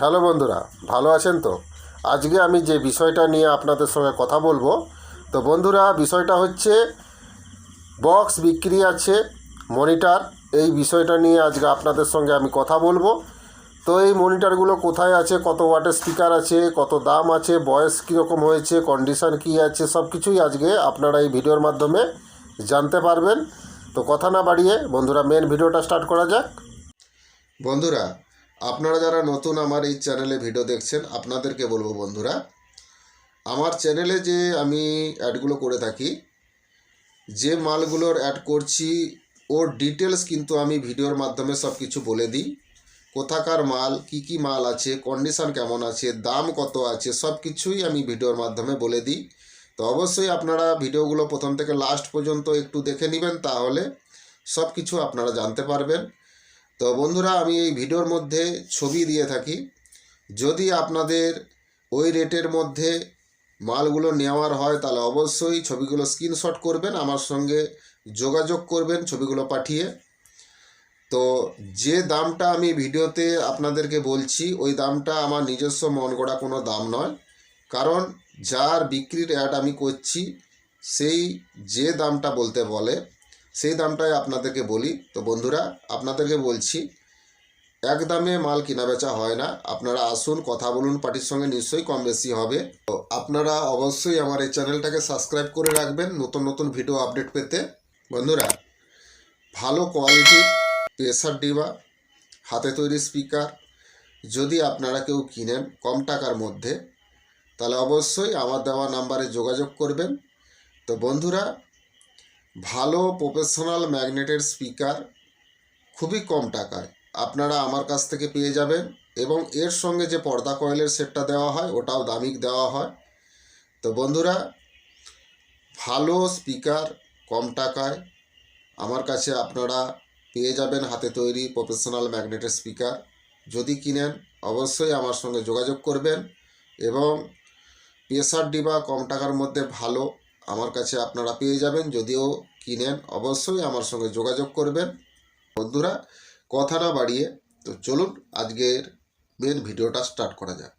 Hello বন্ধুরা, ভালো আছেন তো? আজকে আমি যে বিষয়টা নিয়ে আপনাদের সঙ্গে কথা বলব, তো বন্ধুরা বিষয়টা হচ্ছে বক্স বিক্রি আছে, মনিটর। এই বিষয়টা নিয়ে আজকে আপনাদের সঙ্গে আমি কথা বলব। তো এই মনিটরগুলো কোথায় আছে, কত ওয়াটের স্পিকার আছে, কত দাম আছে, বয়স কীরকম হয়েছে, কন্ডিশন কী আছে সব কিছুই আজকে আপনারা এই ভিডিওর মাধ্যমে জানতে পারবেন। তো কথা না বাড়িয়ে বন্ধুরা মেন ভিডিওটা স্টার্ট করা যাক। বন্ধুরা আপনারা যারা নতুন আমার এই চ্যানেলে ভিডিও দেখছেন, আপনাদেরকে বলব বন্ধুরা, আমার চ্যানেলে যে আমি অ্যাডগুলো করে থাকি, যে মালগুলোর অ্যাড করছি, ওর ডিটেলস কিন্তু আমি ভিডিওর মাধ্যমে সব কিছু বলে দিই। কোথাকার মাল, কি কি মাল আছে কন্ডিশন কেমন আছে, দাম কত আছে সব কিছুই আমি ভিডিওর মাধ্যমে বলে দিই। তো অবশ্যই আপনারা ভিডিওগুলো প্রথম থেকে লাস্ট পর্যন্ত একটু দেখে নেবেন, তাহলে সব কিছু আপনারা জানতে পারবেন। তো বন্ধুরা, আমি এই ভিডিওর মধ্যে ছবি দিয়ে থাকি। যদি আপনাদের ওই রেটের মধ্যে মালগুলো নেওয়ার হয়, তাহলে অবশ্যই ছবিগুলো স্ক্রিনশট করবেন, আমার সঙ্গে যোগাযোগ করবেন ছবিগুলো পাঠিয়ে। তো যে দামটা আমি ভিডিওতে আপনাদেরকে বলছি, ওই দামটা আমার নিজস্ব মন গড়া কোনো দাম নয়। কারণ যার বিক্রির অ্যাড আমি করছি, সেই যে দামটা বলতে বলে সেই দামটাই আপনাদেরকে বলি। তো বন্ধুরা, আপনাদেরকে বলছি, এক দামে মাল কেনা বেচা হয় না। আপনারা আসুন, কথা বলুন, পার্টির সঙ্গে নিশ্চয়ই কম বেশি হবে। তো আপনারা অবশ্যই আমার এই চ্যানেলটাকে সাবস্ক্রাইব করে রাখবেন নতুন নতুন ভিডিও আপডেট পেতে। বন্ধুরা, ভালো কোয়ালিটির প্রেসার ডিবা, হাতে তৈরি স্পিকার, যদি আপনারা কেউ কিনেন কম টাকার মধ্যে, তাহলে অবশ্যই আমার দেওয়া নাম্বারে যোগাযোগ করবেন। তো বন্ধুরা ভালো প্রফেশনাল ম্যাগনেটের স্পিকার খুবই কম টাকায়। আপনারা আমার কাছ থেকে পেয়ে যাবেন এবং এর সঙ্গে যে পর্দা কয়েলের সেটটা দেওয়া হয়, ওটাও দামিক দেওয়া হয়। তো বন্ধুরা, ভালো স্পিকার কম টাকায় আমার কাছে আপনারা পেয়ে যাবেন হাতে তৈরি প্রফেশনাল ম্যাগনেটের স্পিকার যদি কিনেন, অবশ্যই আমার সঙ্গে যোগাযোগ করবেন এবং প্রেসার ডিবা কম টাকার মধ্যে ভালো আমার কাছে আপনারা পেয়ে যাবেন, যদিও কিনেন, অবশ্যই আমার সঙ্গে যোগাযোগ করবেন। বন্ধুরা, কথা না বাড়িয়ে, তো চলুন আজকের মেন ভিডিওটা স্টার্ট করা যাক।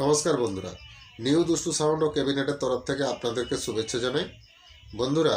নমস্কার বন্ধুরা, নিউ দুষ্টু সাউন্ড ও ক্যাবিনেটের তরফ থেকে আপনাদেরকে শুভেচ্ছা জানাই। বন্ধুরা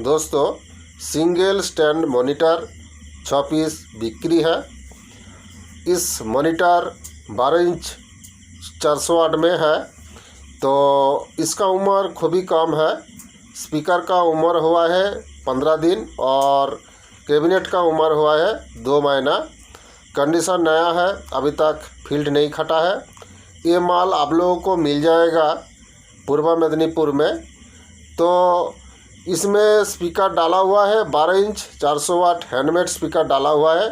दोस्तों सिंगल स्टैंड मॉनिटर छः पीस बिक्री है। इस मॉनिटर 12 इंच चार सौ आठ में है। तो इसका उम्र खूब ही कम है। स्पीकर का उम्र हुआ है पंद्रह दिन और कैबिनेट का उम्र हुआ है दो महीना। कंडीशन नया है, अभी तक फ़ील्ड नहीं खटा है। ये माल आप लोगों को मिल जाएगा पूर्वा मेदिनीपुर में। तो इसमें स्पीकर डाला हुआ है, बारह इंच, चार सौ वाट हैंडमेड स्पीकर डाला हुआ है।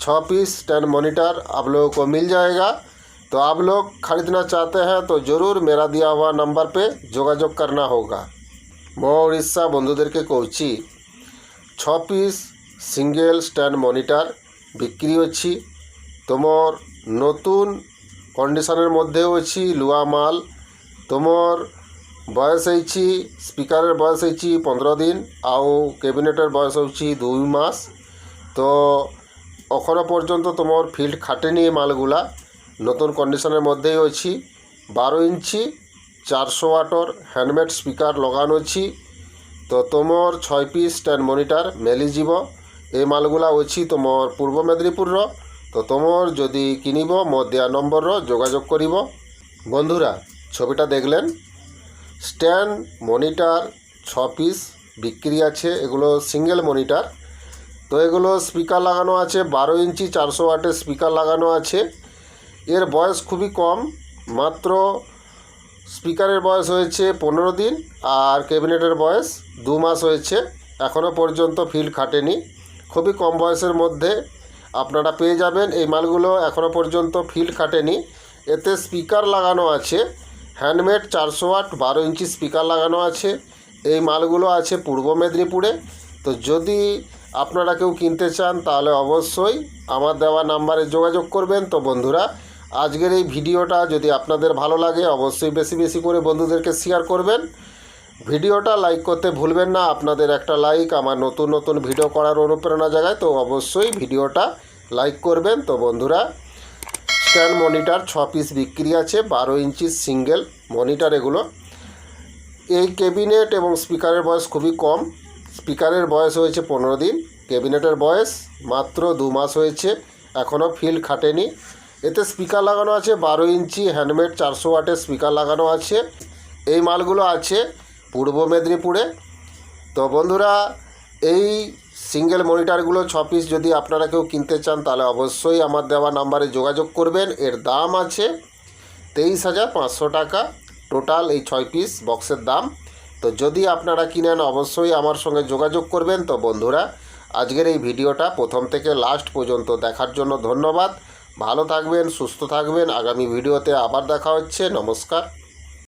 छः पीस टेन मोनीटर आप लोगों को मिल जाएगा। तो आप लोग खरीदना चाहते हैं तो ज़रूर मेरा दिया हुआ नंबर पे जोगाजोग करना होगा। মো উড়িষ্যা के कोची। छः पीस सिंगल स्टैंड मॉनिटर बिक्री अच्छी तुम नतून कंडिशनर मध्य अच्छी लुआ माल। तो तुम বয়স ହେଇଛି স্পিকারের বয়স ହେଇଛି পনেরো দিন ଆଉ ক্যাবিনেটের বয়স ହେଉଛି দুই মাস তো এখনো পর্যন্ত তোমার ফিল্ড খাটেনি এই মালগুলা নতুন কন্ডিশনের মধ্যেই ଅଛି ବାର ইঞ্চি চারশো ওয়াটর হ্যান্ডমেড স্পিকার লগানো ଅଛି তো তোমার ছয় পিস ଷ୍ଟାଣ୍ଡ মনিটর ମିଳିଯିବ এই মালগুলা ଅଛି তোমার পূর্ব মেদিনীপুরর তো তোমার যদি কিনিব ମୋ দেওয়া নম্বরর যোগাযোগ করিব বন্ধুরা ছবিটা দেখলেন স্ট্যান্ড, মনিটর, ছ পিস বিক্রি আছে, এগুলো সিঙ্গেল মনিটর তো এগুলো স্পিকার লাগানো আছে, বারো ইঞ্চি, চারশো ওয়াটের স্পিকার লাগানো আছে। এর বয়স খুবই কম, মাত্র স্পিকারের বয়স হয়েছে পনেরো দিন আর ক্যাবিনেটের বয়স দু মাস হয়েছে এখনও পর্যন্ত ফিল্ড খাটেনি। খুবই কম বয়সের মধ্যে আপনারা পেয়ে যাবেন। এই মালগুলো এখনও পর্যন্ত ফিল্ড খাটেনি। এতে স্পিকার লাগানো আছে। হ্যান্ডমেড চারশো ওয়াট বারো ইঞ্চি স্পিকার লাগানো আছে। এই মালগুলো আছে পূর্ব মেদিনীপুরে। তো যদি আপনারা কেউ কিনতে চান, তাহলে অবশ্যই আমার দেওয়া নাম্বারে যোগাযোগ করবেন। তো বন্ধুরা, আজকের এই ভিডিওটা যদি আপনাদের ভালো লাগে, অবশ্যই বেশি বেশি করে বন্ধুদেরকে শেয়ার করবেন। ভিডিওটা লাইক করতে ভুলবেন না। আপনাদের একটা লাইক আমার নতুন নতুন ভিডিও করার অনুপ্রেরণা জাগায়। তো অবশ্যই ভিডিওটা লাইক করবেন। তো বন্ধুরা স্ট্যান্ড মনিটর ছ পিস বিক্রি আছে, বারো ইঞ্চি সিঙ্গেল মনিটর এগুলো। এই ক্যাবিনেট এবং স্পিকারের বয়স খুবই কম। স্পিকারের বয়স হয়েছে পনেরো দিন। ক্যাবিনেটের বয়স মাত্র দু মাস হয়েছে এখনও ফিল্ড খাটেনি। এতে স্পিকার লাগানো আছে, বারো ইঞ্চি হ্যান্ডমেড চারশো ওয়াটের স্পিকার লাগানো আছে। এই মালগুলো আছে পূর্ব মেদিনীপুরে। তো বন্ধুরা, এই সিঙ্গেল মনিটরগুলো ছ পিস যদি আপনারা কেউ কিনতে চান, তাহলে অবশ্যই আমার দেওয়া নাম্বারে যোগাযোগ করবেন। এর দাম আছে তেইশ হাজার পাঁচশো টাকা। টোটাল এই ছয় পিস বক্সের দাম। তো যদি আপনারা কিনেন, অবশ্যই আমার সঙ্গে যোগাযোগ করবেন। তো বন্ধুরা, আজকের এই ভিডিওটা প্রথম থেকে লাস্ট পর্যন্ত দেখার জন্য ধন্যবাদ। ভালো থাকবেন, সুস্থ থাকবেন। আগামী ভিডিওতে আবার দেখা হচ্ছে। নমস্কার।